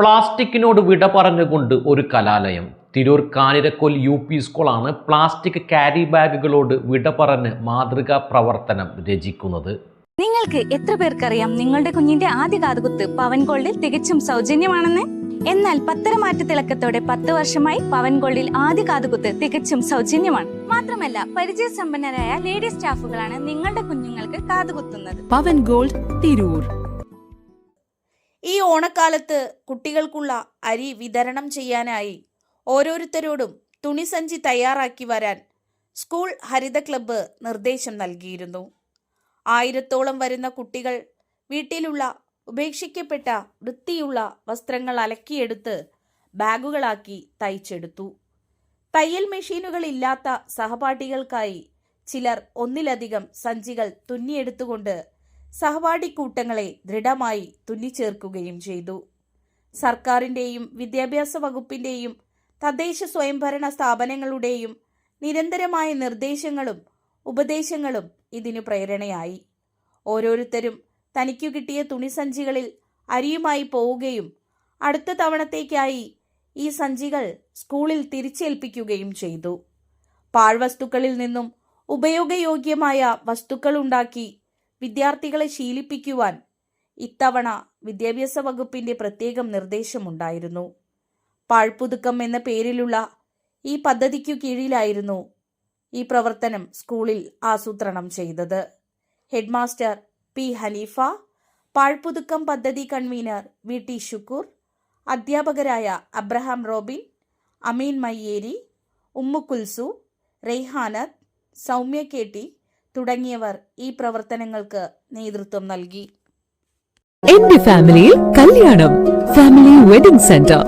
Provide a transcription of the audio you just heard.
പ്ലാസ്റ്റിക്കിനോട് വിട പറഞ്ഞുകൊണ്ട് ഒരു കലാലയം. തിരൂർ കാനിരക്കോൽ യു പി സ്കൂളാണ് പ്ലാസ്റ്റിക് ക്യാരി ബാഗുകളോട് വിട പറഞ്ഞ് മാതൃകാ പ്രവർത്തനം രചിക്കുന്നത്. നിങ്ങൾക്ക് എത്ര പേർക്കറിയാം നിങ്ങളുടെ കുഞ്ഞിന്റെ ആദ്യ കാതുകുത്ത് പവൻ ഗോൾഡിൽ തികച്ചും സൗജന്യമാണെന്ന്? എന്നാൽ പത്തരമാറ്റ തിളക്കത്തോടെ പത്ത് വർഷമായി പവൻ ഗോൾഡിൽ ആദ്യ കാതുകുത്ത് തികച്ചും സൗജന്യമാണ്. മാത്രമല്ല പരിചയസമ്പന്നരായ ലേഡി സ്റ്റാഫുകളാണ് നിങ്ങളുടെ കുഞ്ഞുങ്ങൾക്ക് കാതുകുത്തുന്നത്. പവൻ ഗോൾഡ് തിരൂർ. ഈ ഓണക്കാലത്ത് കുട്ടികൾക്കുള്ള അരി വിതരണം ചെയ്യാനായി ഓരോരുത്തരോടും തുണിസഞ്ചി തയ്യാറാക്കി വരാൻ സ്കൂൾ ഹരിത ക്ലബ്ബ് നിർദ്ദേശം നൽകിയിരുന്നു. ആയിരത്തോളം വരുന്ന കുട്ടികൾ വീട്ടിലുള്ള ഉപേക്ഷിക്കപ്പെട്ട വൃത്തിയുള്ള വസ്ത്രങ്ങൾ അലക്കിയെടുത്ത് ബാഗുകളാക്കി തയ്ച്ചെടുത്തു. തയ്യൽ മെഷീനുകൾ ഇല്ലാത്ത സഹപാഠികൾക്കായി ചിലർ ഒന്നിലധികം സഞ്ചികൾ തുന്നിയെടുത്തുകൊണ്ട് സഹപാഠി കൂട്ടങ്ങളെ ദൃഢമായി തുന്നിച്ചേർക്കുകയും ചെയ്തു. സർക്കാരിന്റെയും വിദ്യാഭ്യാസ വകുപ്പിന്റെയും തദ്ദേശ സ്വയംഭരണ സ്ഥാപനങ്ങളുടെയും നിരന്തരമായ നിർദ്ദേശങ്ങളും ഉപദേശങ്ങളും ഇതിനു പ്രേരണയായി. ഓരോരുത്തരും തനിക്കു കിട്ടിയ തുണിസഞ്ചികളിൽ അരിയുമായി പോവുകയും അടുത്ത തവണത്തേക്കായി ഈ സഞ്ചികൾ സ്കൂളിൽ തിരിച്ചേൽപ്പിക്കുകയും ചെയ്തു. പാഴ്വസ്തുക്കളിൽ നിന്നും ഉപയോഗയോഗ്യമായ വസ്തുക്കൾ ഉണ്ടാക്കി വിദ്യാർത്ഥികളെ ശീലിപ്പിക്കുവാൻ ഇത്തവണ വിദ്യാഭ്യാസ വകുപ്പിന്റെ പ്രത്യേകം നിർദ്ദേശമുണ്ടായിരുന്നു. പാഴ്പുതുക്കം എന്ന പേരിലുള്ള ഈ പദ്ധതിക്കു കീഴിലായിരുന്നു ഈ പ്രവർത്തനം സ്കൂളിൽ ആസൂത്രണം ചെയ്തത്. ഹെഡ്മാസ്റ്റർ പി ഹനീഫ പാഴ്പുതുക്കം പദ്ധതി കൺവീനർ വി ടി ഷുക്കൂർ അധ്യാപകരായ Abraham Robin Ameen Mayyeri Ummukulsu Raihanath Soumya K T തുടങ്ങിയവർ ഈ പ്രവർത്തനങ്ങൾക്ക് നേതൃത്വം നൽകി. എന്റെ ഫാമിലിയിൽ കല്യാണം ഫാമിലി വെഡിംഗ് സെന്റർ.